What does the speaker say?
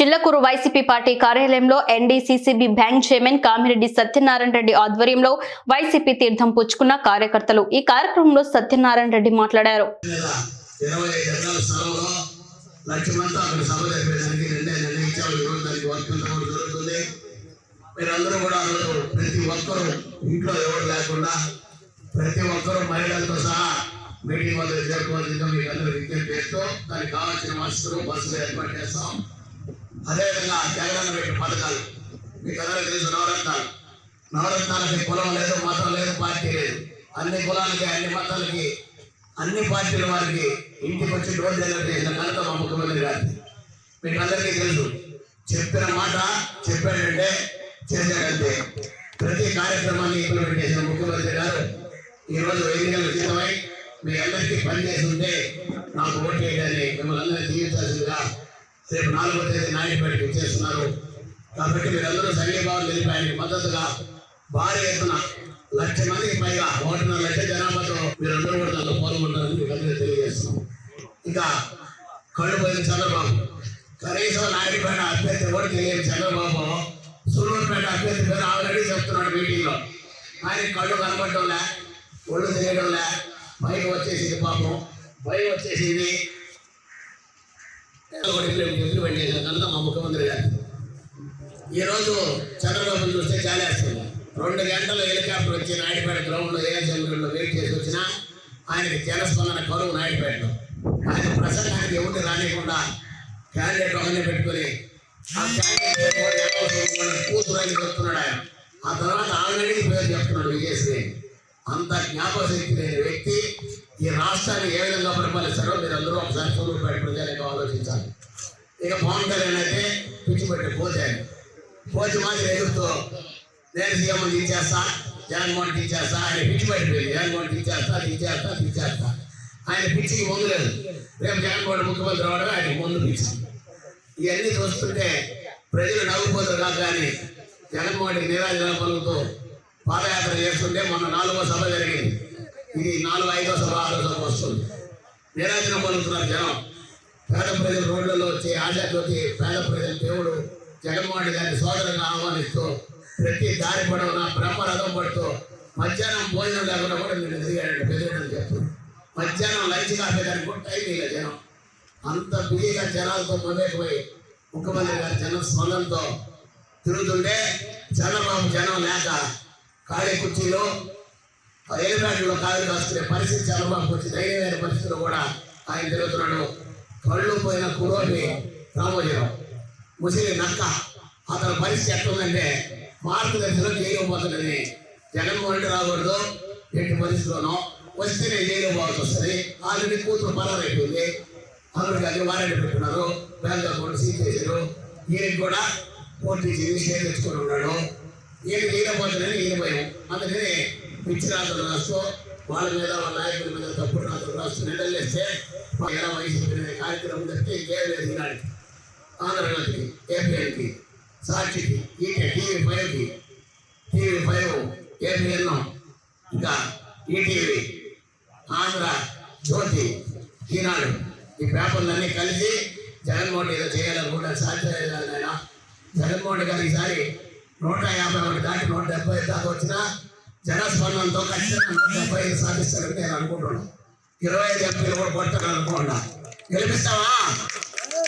Chillakur YCP party కార్యాలయంలో NDCCB bank chairman Kamireddy Satyanarayana Reddy ఆధ్వర్యంలో వైసీపీ తీర్థం పుచ్చుకున్న కార్యకర్తలు. ఈ కార్యక్రమంలో సత్యనారాయణ రెడ్డి మాట్లాడారు. మీరందరూ కూడా ప్రతి ఒక్కరూ ఇంట్లో ఎవరు లేకుండా ప్రతి ఒక్కరూ మహిళలతో సహా మీటింగ్ వద్ద చేరుకోవాల్సిందిగా మీకు అందరూ విజ్ఞప్తి చేస్తూ దానికి కావాల్సిన వసతులు బస్సులు ఏర్పాటు చేస్తాం. అదేవిధంగా జగనన్న పెట్టి పథకాలు. మీకు అందరూ తెలుసు నవరత్నాలు. నవరత్నాలకి కులం లేదు మతం లేదు పార్టీ లేదు. అన్ని కులాలకి అన్ని మతాలకి అన్ని పార్టీల వారికి ఇంటికి వచ్చి డోర్ డెలివరీ చేసిన ఘనత మా ముఖ్యమంత్రి గారి మీకు అందరికీ తెలుసు చెప్పిన మాట చెప్పాడంటే చేశాడంటే ప్రతి కార్యక్రమాన్ని ఇంప్లిమెంట్ చేసిన ముఖ్యమంత్రి గారు ఈరోజు ఎన్నికలు సిద్ధమై మీ అందరికీ పనిచేసి ఉంటే నాకు ఓటు వేయడాన్ని మిమ్మల్ని అందరినీ జీవించాల్సిందిగా రేపు నాలుగో తేదీ నాయకుడికి వచ్చేస్తున్నారు. కాబట్టి మీరందరూ సంఘీభావం తెలిపి ఆయనకి మద్దతుగా భారీ ఎత్తున లక్ష మందికి పైగా ఒకటిన్నర లక్ష జనాభాతో మీరందరూ కూడా దాంట్లో పాల్గొంటారని మీకు అందరికీ తెలియజేస్తున్నాం. ఇంకా కళ్ళు పోయిన చంద్రబాబు. కనీసం నాయుడుపేట అభ్యర్థి కూడా తెలియని చంద్రబాబు సూళ్ళూరుపేట అభ్యర్థి పేరు ఆల్రెడీ చెప్తున్నాడు మీటింగ్లో. ఆయన కళ్ళు కనబడటంలే ఒళ్ళు తెలియడంలే బయట వచ్చేసింది పాపం. పైకి వచ్చేసింది కూడా ఇంప్లిమెంట్ మా ముఖ్యమంత్రి గారు ఈరోజు చంద్రబాబు చూస్తే చాలేస్తుంది రెండు గంటలు హెలికాప్టర్ వచ్చి నాయుడుపేట గ్రౌండ్లో ఏఎస్ఎంలో వెయిట్ చేసి వచ్చినా ఆయనకి జనస్పందన కరువు నాయుడుపేటలో. ఆయన ప్రసంగానికి ఎవరిని రానియకుండా క్యాండిడేట్ ఒకరిని పెట్టుకొని ఆ క్యాండిడేట్ కూతురు అని చెప్తున్నాడు ఆయన. ఆ తర్వాత ఆల్రెడీ పేరు చెప్తున్నాడు విజయశ్రీ. అంత జ్ఞాపకశక్తి లేని వ్యక్తి ఈ రాష్ట్రాన్ని ఏ విధంగా పరిపాలిస్తారో మీరు అందరూ ఒకసారి సూర్యుపేట ప్రజలకు ఆలోచించాలి. ఇక పవన్ కళ్యాణ్ అయితే పిచ్చిపెట్టి పెట్టి పోతే పోచి మాత్రం ఎదురుతో నేను సీఎం తీసేస్తా జగన్మోహన్ తీసేస్తా ఆయన పిచ్చి పట్టిపోయింది. జగన్మోహన్ తీసేస్తా తీసేస్తా తీసేస్తా. ఆయన పిచ్చికి ముందు లేదు. రేపు జగన్మోహన్ ముఖ్యమంత్రి రావడం ఆయన ముందు పిచ్చి. ఇవన్నీ చూస్తుంటే ప్రజలు నవ్వుపోతారు కాక కానీ జగన్మోహన్ నిరాజన పలుకుతూ పాదయాత్ర చేస్తుంటే మొన్న నాలుగో సభ జరిగింది. ఇది నాలుగు ఐదో సభ ఆరో సభ వస్తుంది. నిరాశన పొందుతున్నారు జనం. పేద ప్రజలు రోడ్లలో వచ్చి ఆశాతోటి పేద ప్రజల దేవుడు జగన్మోహన్ గారి గారిని సోదరులను ఆహ్వానిస్తూ ప్రతి దారి పడవన బ్రహ్మరథం పడుతూ మధ్యాహ్నం భోజనం లేకుండా కూడా నేను ఎదిగాడండి పెద్దవాడని చెప్తున్నాను మధ్యాహ్నం లంచ్ కాఫీ దానికి కూడా టైం ఇలా జనం. అంత బిజీగా జనాలతో మొదలైపోయి ముఖ్యమంత్రి గారి జనం స్వందంతో తిరుగుతుంటే చంద్రబాబు జనం లేక ఖాళీ కుర్చీలో ఎలిబ్యాట్లో కాలు కాసుకునే పరిస్థితి చాలా మాకు వచ్చి ధైర్యమైన పరిస్థితిలో కూడా ఆయన తిరుగుతున్నాడు. కళ్ళు పోయిన కురోని రామోజీరావు. ముసిలి నక్క అతని పరిస్థితి ఎట్లుందంటే మార్గదర్శనం చేయకపోతుందని జగన్మోహన్ రెడ్డి రాకూడదు. ఎట్టి పరిస్థితిలోనో వస్తేనే జైలు పోవాల్సి వస్తుంది. ఆల్రెడీ కూతురు పరారైపోయింది. అందరికి అది వారెంట్ పెట్టున్నారు బ్యాంక్ అకౌంట్ సీజ్ చేశారు. ఈయనకి కూడా పోటీ చేసి షేర్ తెచ్చుకొని ఉన్నాడు. ఈయన చేయకపోతుందని ఈయన భయం అందుకని పిచ్చి రాత్రులు రాస్తూ వాళ్ళ మీద వాళ్ళ నాయకుల మీద తప్పుడు రాత్రులు రాస్తూ నిందలేస్తే ఎలా వయసు పెరిగిన కార్యక్రమం తప్పితే ఇంకేం లేదు ఈనాడికి ఆంధ్రజ్యోతికి ఏపీఎల్కి సాక్షికి ఈటీ టీవీ ఫైవ్కి టీవీ ఫైవ్ ఏపీఎన్ ఇంకా ఈటీవీ ఆంధ్ర జ్యోతి ఈనాడు ఈ పేపర్లన్నీ కలిసి జగన్మోహన్ రెడ్డి ఏదో చేయాలనుకుంటే సాధ్యం ఆయన జగన్మోహన్ రెడ్డి గారు ఈసారి నూట యాభై ఒకటి దాటి నూట డెబ్బై ఐదు దాకా వచ్చిన జనస్పందనతో ఖచ్చితంగా నూట డెబ్బై ఐదు సాధిస్తారంటే నేను అనుకుంటున్నాను. ఇరవై ఐదు ఎంపీలు కూడా కొడతాను అనుకుంటున్నా గెలిపిస్తావా?